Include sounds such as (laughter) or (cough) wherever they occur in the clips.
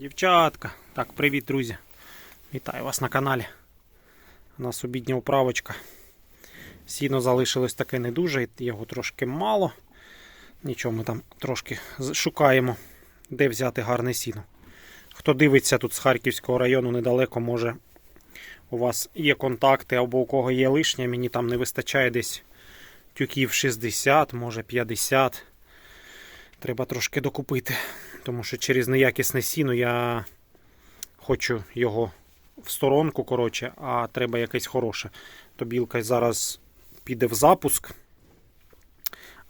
Дівчатка. Так, привіт, друзі. Вітаю вас на каналі. У нас обідня управочка. Сіно залишилось таке не дуже, його трошки мало. Нічого, ми там трошки шукаємо, де взяти гарне сіно. Хто дивиться тут з Харківського району недалеко, може у вас є контакти або у кого є лишнє, мені там не вистачає десь тюків 60, може 50. Треба трошки докупити, тому що через неякісне сіно я хочу його в сторонку, коротше, а треба якесь хороше. То білка зараз піде в запуск,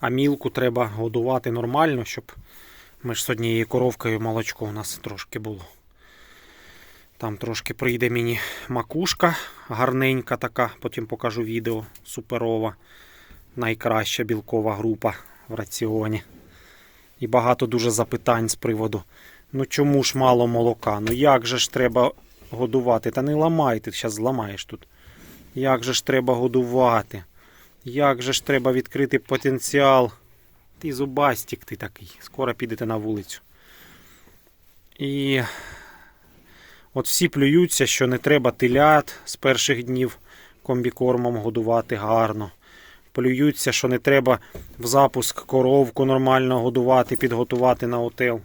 а мілку треба годувати нормально, щоб ми ж з однією коровкою молочко у нас трошки було. Там трошки прийде мені макушка гарненька така, потім покажу відео суперова, найкраща білкова група в раціоні. І багато дуже запитань з приводу. Ну чому ж мало молока? Ну як же ж треба годувати? Та не ламай, ти зараз зламаєш тут. Як же ж треба годувати? Як же ж треба відкрити потенціал? Ти зубастік ти такий. Скоро підете на вулицю. І от всі плюються, що не треба телят з перших днів комбікормом годувати гарно. Плюються, що не треба в запуск коровку нормально годувати, підготувати на отел.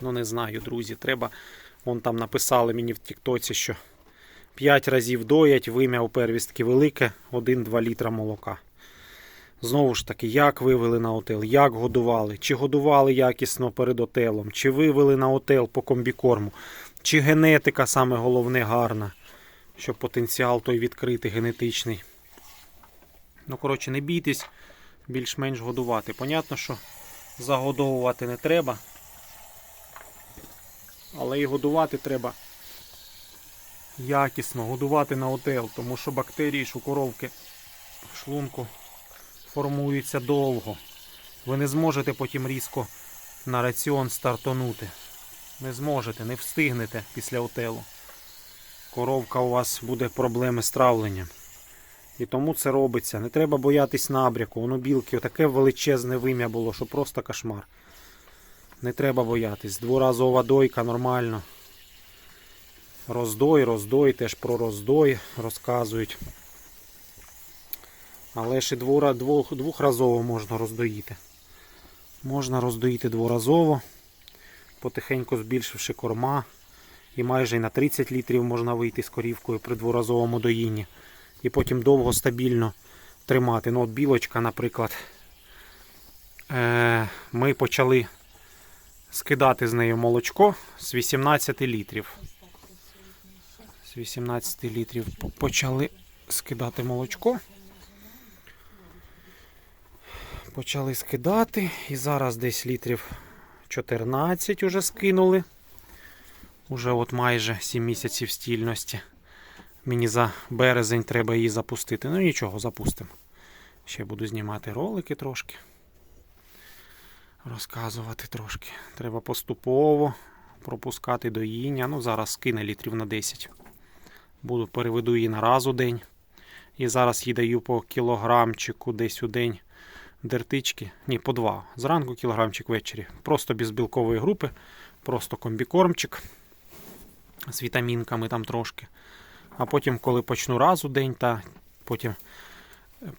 Ну, не знаю, друзі. Треба. Вон там написали мені в Тіктоці, що 5 разів доять, вим'я у первістки велике, 1-2 літра молока. Знову ж таки, як вивели на отел, як годували, чи годували якісно перед отелом, чи вивели на отел по комбікорму, чи генетика саме головне гарна, щоб потенціал той відкритий генетичний. Ну, коротше, не бійтесь більш-менш годувати. Понятно, що загодовувати не треба. Але і годувати треба якісно, годувати на отел, тому що бактерії у коровки в шлунку формуються довго. Ви не зможете потім різко на раціон стартонути. Не зможете, не встигнете після отелу. Коровка у вас буде проблеми з травленням. І тому це робиться. Не треба боятись набряку. Воно білки, таке величезне вим'я було, що просто кошмар. Не треба боятись. Дворазова дойка нормально. Роздой, роздой, теж про роздой розказують. Але ж і двох, двохразово можна роздоїти. Можна роздоїти дворазово, потихеньку збільшивши корма. І майже на 30 літрів можна вийти з корівкою при дворазовому доїнні і потім довго стабільно тримати. Ну, от білочка, наприклад, е, ми почали скидати з нею молочко з 18 літрів. З 18 літрів почали скидати молочко. Почали скидати і зараз десь літрів 14 уже скинули. Уже от майже 7 місяців стільності. Мені за березень треба її запустити. Ну нічого, запустимо. Ще буду знімати ролики трошки. Розказувати трошки. Треба поступово пропускати доїння. Ну, зараз скине літрів на 10. Буду переведу її на раз у день. І зараз їй даю по кілограмчику десь у день дертички. Ні, по два. Зранку кілограмчик ввечері. Просто без білкової групи. Просто комбікормчик з вітамінками там трошки. А потім, коли почну раз у день, та потім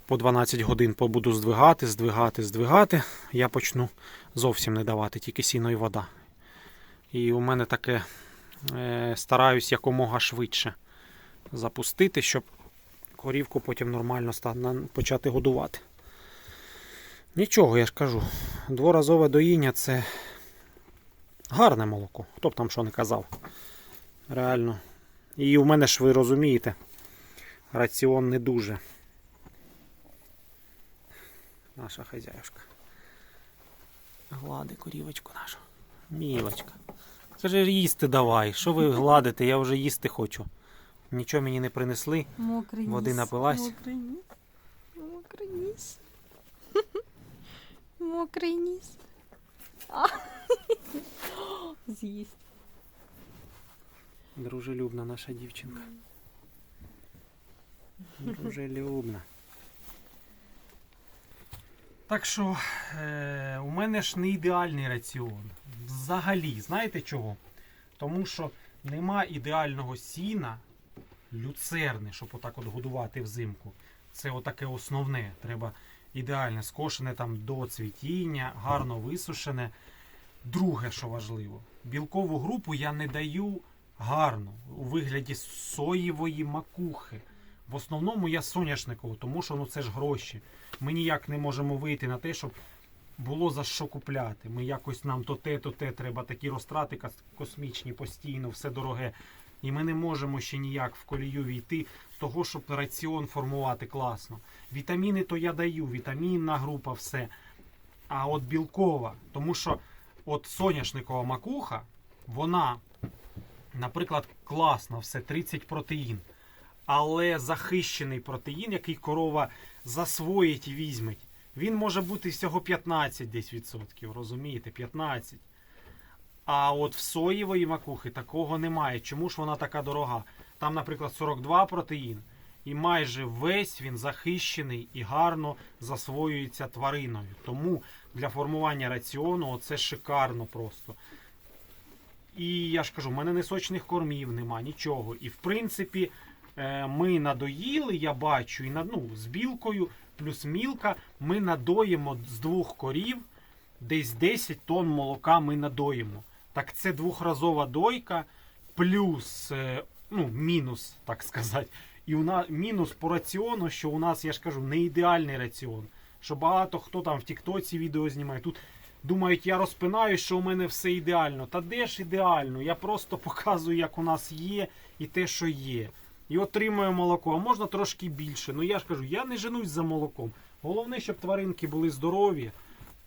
по 12 годин побуду здвигати, здвигати, здвигати, я почну зовсім не давати, тільки сіно і вода. І у мене таке е, стараюсь якомога швидше запустити, щоб корівку потім нормально почати годувати. Нічого, я ж кажу. Дворазове доїння це гарне молоко. Хто б там що не казав. Реально. І у мене ж ви розумієте, раціон не дуже. Наша хазяюшка. Глади корівочку нашу. Мілочка. Каже, їсти давай. Що ви гладите? Я вже їсти хочу. Нічого мені не принесли. Мокрий ніс. Води напилась? Мокрий ніс. Мокрий ніс. (laughs) Мокрий ніс. (laughs) З'їсть. Дружелюбна наша дівчинка. Дружелюбна. Так що е, у мене ж не ідеальний раціон. Взагалі, знаєте чого? Тому що нема ідеального сіна, люцерни, щоб отак от годувати взимку. Це отаке основне. Треба ідеальне, скошене там до цвітіння, гарно висушене. Друге, що важливо, білкову групу я не даю гарно у вигляді соєвої макухи. В основному я соняшникову, тому що ну це ж гроші. Ми ніяк не можемо вийти на те, щоб було за що купляти. Ми якось нам то те, то те треба такі розтрати космічні постійно, все дороге. І ми не можемо ще ніяк в колію війти того, щоб раціон формувати класно. Вітаміни то я даю, вітамінна група, все. А от білкова, тому що от соняшникова макуха, вона, наприклад, класна, все 30 протеїн. Але захищений протеїн, який корова засвоїть і візьме, він може бути всього 15 десь відсотків, розумієте? 15. А от в соєвої макухи такого немає. Чому ж вона така дорога? Там, наприклад, 42 протеїн, і майже весь він захищений і гарно засвоюється твариною. Тому для формування раціону це шикарно просто. І я ж кажу, в мене не сочних кормів нема, нічого. І в принципі, е, ми надоїли, я бачу, і на, ну, з білкою плюс мілка ми надоїмо з двох корів десь 10 тонн молока ми надоїмо. Так це двохразова дойка, плюс, е, ну, мінус, так сказати. І у нас мінус по раціону, що у нас, я ж кажу, не ідеальний раціон. Що багато хто там в Тіктоці відео знімає. Тут думають, я розпинаю, що у мене все ідеально. Та де ж ідеально? Я просто (laughs) показую, як у нас є, і те, що є. І отримую молоко, а можна трошки більше. Ну я ж кажу, я не женусь за молоком. Головне, щоб тваринки були здорові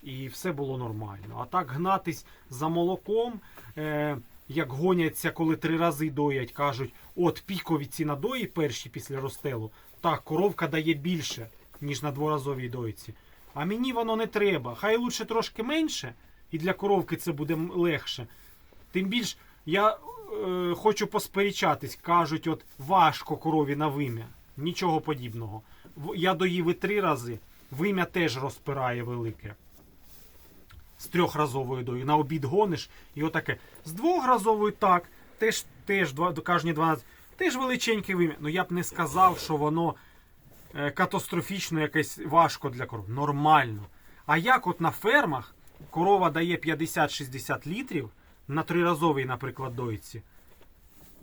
і все було нормально. А так гнатись за молоком, е, як гоняться, коли три рази доять, кажуть, от пікові ці надої перші після розстелу, так, коровка дає більше, ніж на дворазовій дойці. А мені воно не треба. Хай лучше трошки менше, і для коровки це буде легше. Тим більш я е, хочу посперечатись, кажуть, от важко корові на вим'я. Нічого подібного. Я доїв і три рази, вим'я теж розпирає велике. З трьохразовою дою. На обід гониш і отаке. З двохразовою так, теж, теж кожні 12, теж величеньке вим'я. Ну я б не сказав, що воно катастрофічно якесь важко для коров. Нормально. А як от на фермах корова дає 50-60 літрів на триразовій, наприклад, дойці.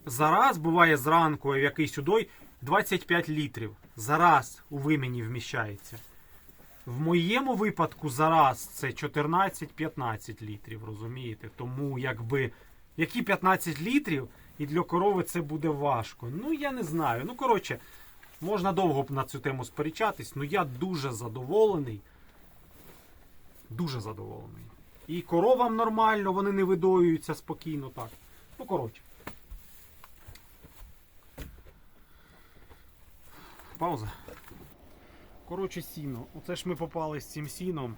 Зараз буває зранку в якийсь удой 25 літрів. Зараз у вимені вміщається. В моєму випадку зараз це 14-15 літрів, розумієте? Тому якби які 15 літрів, і для корови це буде важко. Ну я не знаю. Ну коротше, можна довго на цю тему сперечатись, але я дуже задоволений. Дуже задоволений. І коровам нормально, вони не видоюються спокійно так. Ну, коротше. Пауза. Коротше, сіно. Оце ж ми попали з цим сіном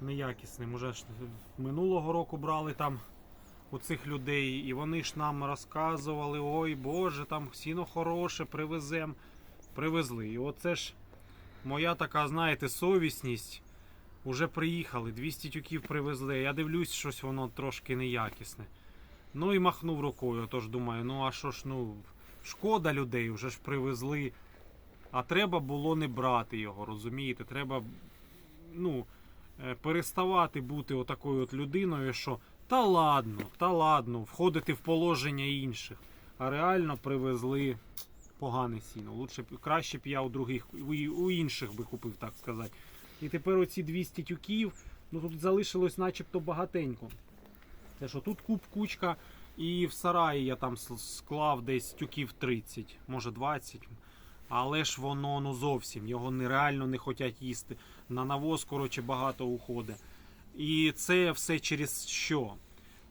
неякісним. Уже ж минулого року брали там у цих людей, і вони ж нам розказували, ой Боже, там сіно хороше, привезем. Привезли. І оце ж моя така, знаєте, совісність. Уже приїхали, 200 тюків привезли. Я дивлюсь, щось воно трошки неякісне. Ну і махнув рукою. Тож думаю, ну а що ж, ну, шкода людей, вже ж привезли. А треба було не брати його, розумієте? Треба ну, е, переставати бути отакою от людиною, що та ладно, та ладно, входити в положення інших. А реально привезли погане сіно. Лучше краще б я у других у інших би купив, так сказати. І тепер оці 200 тюків, ну тут залишилось начебто багатенько. Те, що тут куб кучка, і в сараї я там склав десь тюків 30, може 20. Але ж воно ну зовсім його нереально не хочуть їсти. На навоз, коротше, багато уходить. І це все через що?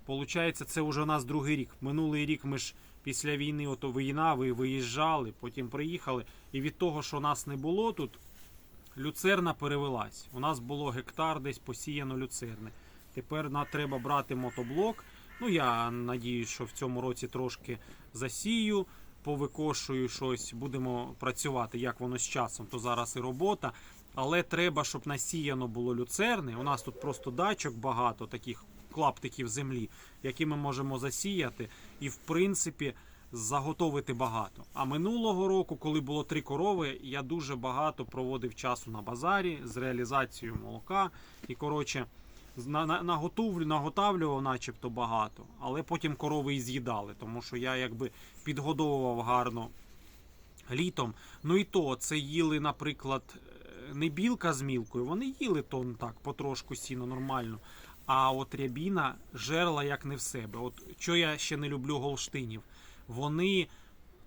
Получається, це вже у нас другий рік. Минулий рік ми ж після війни, ото війна, ви виїжджали, потім приїхали. І від того, що нас не було тут, люцерна перевелась. У нас було гектар десь посіяно люцерни. Тепер нам треба брати мотоблок. Ну, я надіюсь, що в цьому році трошки засію, повикошую щось, будемо працювати, як воно з часом. То зараз і робота. Але треба, щоб насіяно було люцерни. У нас тут просто дачок багато, таких клаптиків землі, які ми можемо засіяти, і в принципі заготовити багато. А минулого року, коли було три корови, я дуже багато проводив часу на базарі з реалізацією молока. І коротше, наготовлю, наготавлював начебто багато, але потім корови і з'їдали, тому що я якби підгодовував гарно літом. Ну і то це їли, наприклад, е, не білка з мілкою, вони їли то ну, так, потрошку сіно нормально. А от рябіна жерла як не в себе. От що я ще не люблю голштинів. Вони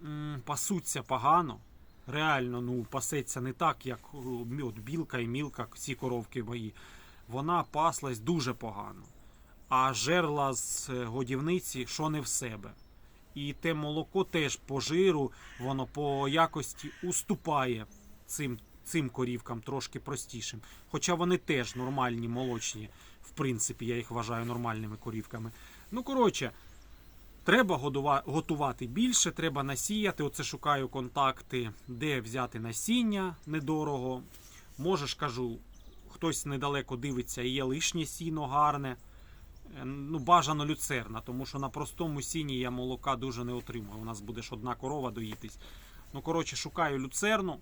м, пасуться погано. Реально, ну, пасеться не так, як от білка і мілка, ці коровки мої. Вона паслась дуже погано. А жерла з е, годівниці, що не в себе. І те молоко теж по жиру, воно по якості уступає цим, цим корівкам трошки простішим. Хоча вони теж нормальні, молочні, в принципі, я їх вважаю нормальними корівками. Ну, коротше, треба готувати більше, треба насіяти. Оце шукаю контакти, де взяти насіння недорого. Можеш, кажу, хтось недалеко дивиться, є лишнє сіно гарне. Е, Ну, бажано люцерна, тому що на простому сіні я молока дуже не отримую. У нас буде ж одна корова доїтись. Ну, коротше, шукаю люцерну.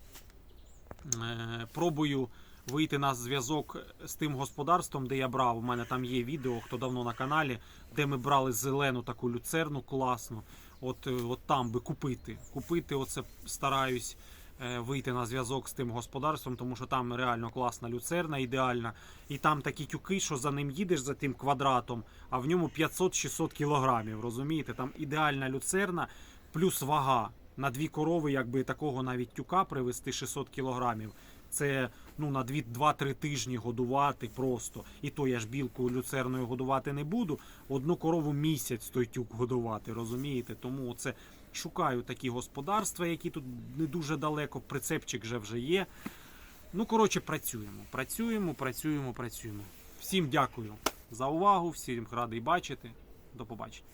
Е, пробую вийти на зв'язок з тим господарством, де я брав. У мене там є відео, хто давно на каналі, де ми брали зелену таку люцерну класну. От, е, от там би купити. Купити, оце стараюсь е, вийти на зв'язок з тим господарством, тому що там реально класна люцерна, ідеальна. І там такі тюки, що за ним їдеш за тим квадратом, а в ньому 500-600 кілограмів. Розумієте? Там ідеальна люцерна плюс вага. На дві корови, якби такого навіть тюка привезти 600 кілограмів. Це ну на 2-3 тижні годувати просто. І то я ж білку люцерною годувати не буду. Одну корову місяць той тюк годувати, розумієте? Тому це шукаю такі господарства, які тут не дуже далеко. Прицепчик вже вже є. Ну, коротше, працюємо. Працюємо, працюємо, працюємо. Всім дякую за увагу, всім радий бачити. До побачення.